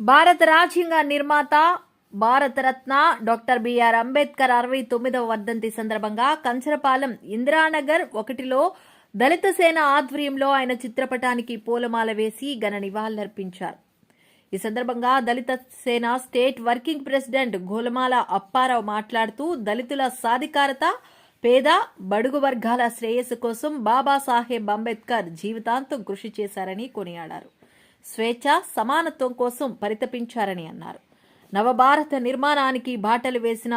భారత రాజ్యాంగ నిర్మాత భారతరత్న డాక్టర్ బిఆర్ అంబేద్కర్ అరవై తొమ్మిదవ వర్ధంతి సందర్భంగా కంచరపాలెం ఇందిరానగర్ ఒకటిలో దళిత సేన ఆధ్వర్యంలో ఆయన చిత్రపటానికి పూలమాల వేసి ఘన నివాళులర్పించారు. ఈ సందర్భంగా Dalit Sena state working president Golamala Apparao మాట్లాడుతూ దళితుల సాధికారత పేద బడుగు వర్గాల శ్రేయస్సు కోసం బాబాసాహెబ్ అంబేద్కర్ జీవితాంతం కృషి చేశారని కొనియాడారు. స్వేచ్ఛ సమానత్వం కోసం పరితపించారని అన్నారు. నవభారత నిర్మాణానికి బాటలు వేసిన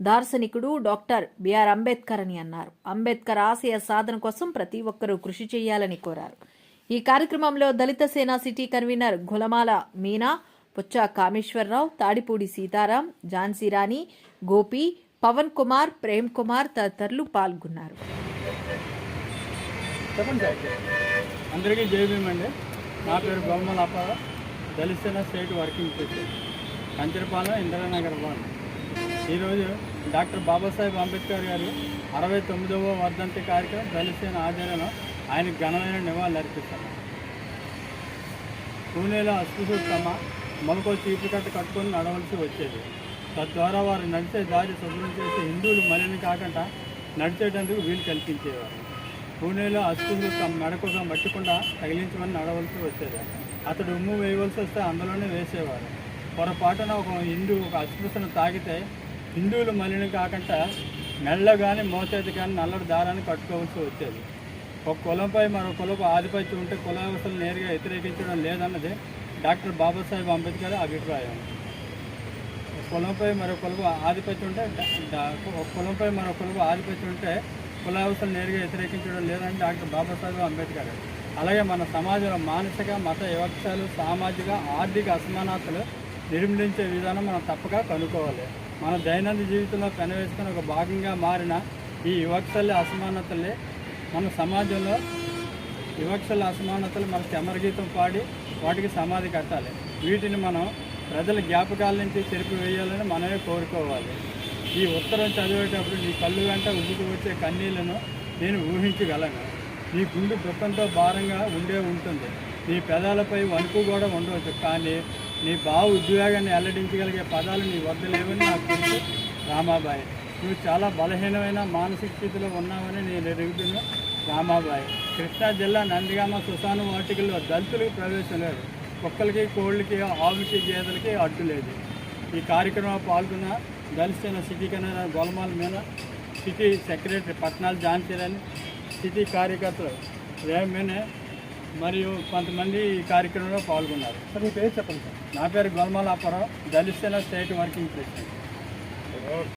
దార్శనికుడు డాక్టర్ బిఆర్ అంబేద్కర్ అని అన్నారు. అంబేద్కర్ ఆశయ సాధన కోసం ప్రతి ఒక్కరూ కృషి చేయాలని కోరారు. ఈ కార్యక్రమంలో దళిత సేనా సిటీ కన్వీనర్ గులమాల మీనా పుచ్చ కామేశ్వరరావు తాడిపూడి సీతారాం ఝాన్సీ రాణి గోపి పవన్ కుమార్ ప్రేమ్ కుమార్ తదితరులు పాల్గొన్నారు. అందరికీ జై భీమ్ అండి. నా పేరు Gomala Appa Dalit state working president. Kancharapalem Indiranagar one ఈరోజు డాక్టర్ బాబాసాహెబ్ అంబేద్కర్ గారు అరవై తొమ్మిదవ వర్ధంతి కార్యక్రమం దళిత ఆధ్వర్యంలో ఆయనకు ఘనమైన నివాళులు అర్పిస్తాను పూణేలో అస్పృశ్యతమ మొలకో చీపు కట్ట కట్టుకొని నడవలసి వచ్చేది. తద్వారా వారు నడిచే దారి శుభ్రం చేసే హిందువులు మలిని కాకుండా నడిచేటందుకు వీలు కల్పించేవారు. పూణేలో అస్పృశ్యులు తమ మెడకుగా మట్టికుండా తగిలించమని నడవలసి వచ్చేది. అతడు ఉమ్ము వేయవలసి వస్తే అందులోనే వేసేవారు. పొరపాటున ఒక హిందూ ఒక అస్పృశ్యను తాగితే హిందువులు మలిని కాకుండా మెళ్ళ కానీ మోచేతి కానీ నల్లటి దారాన్ని కట్టుకోవాల్సి వచ్చేది. ఒక కులంపై మరో కులపు ఆధిపత్యం ఉంటే కుల వ్యవస్థలు నేరుగా వ్యతిరేకించడం లేదన్నది డాక్టర్ బాబాసాహెబ్ అంబేద్కర్ అభిప్రాయం. కులంపై మరో కులపు ఆధిపత్యం ఉంటే ఒక కులంపై మరో కులపు ఆధిపత్యం ఉంటే కుల వ్యవస్థలు నేరుగా వ్యతిరేకించడం లేదని డాక్టర్ బాబాసాహెబ్ అంబేద్కర్. అలాగే మన సమాజంలో మానసిక మత వివక్షలు సామాజిక ఆర్థిక అసమానతలు నిర్మూలించే విధానం మనం తప్పక కనుక్కోవాలి. మన దైనందిన జీవితంలో పెనవేసుకుని ఒక భాగంగా మారిన ఈ వివక్షలు అసమానతలే మన సమాజంలో వివక్షల అసమానతలు మన చెమరగీతం పాడి వాటికి సమాధి కట్టాలి. వీటిని మనం ప్రజల జ్ఞాపకాల నుంచి చెరిపివేయాలని మనమే కోరుకోవాలి. ఈ ఉత్తరం చదివేటప్పుడు నీ కళ్ళు వెంట ఉబ్బుకు వచ్చే కన్నీళ్ళను నేను ఊహించగలను. నీ గుండు దుఃఖంతో భారంగా ఉండే ఉంటుంది. నీ పెదాలపై వణుకు కూడా ఉండవచ్చు. కానీ నీ భావ ఉద్వేగాన్ని వెల్లడించగలిగే పదాలు నీ వద్ద లేవని నాకు తెలుసు. రామాబాయి నువ్వు చాలా బలహీనమైన మానసిక స్థితిలో ఉన్నావని నేను ఎరుగుతున్నా రామాబాయి. కృష్ణా జిల్లా నందిగామ సుసాను వాటికల్లో దళితులకు ప్రవేశం లేదు. కుక్కలకి కోళ్ళకి ఆవులకి గేదెలకి అడ్డు లేదు. ఈ కార్యక్రమంలో పాల్గొన్న దళిత సిటీ కన్వీనర్ గోలమాల మీద సిటీ సెక్రటరీ పట్నాలు జాన్సీరని సిటీ కార్యకర్తలు రేమేనే మరియు కొంతమంది ఈ కార్యక్రమంలో పాల్గొన్నారు. సార్ మీ పేరు చెప్పండి సార్. నా పేరు Golmala Apparao Dalit state working president.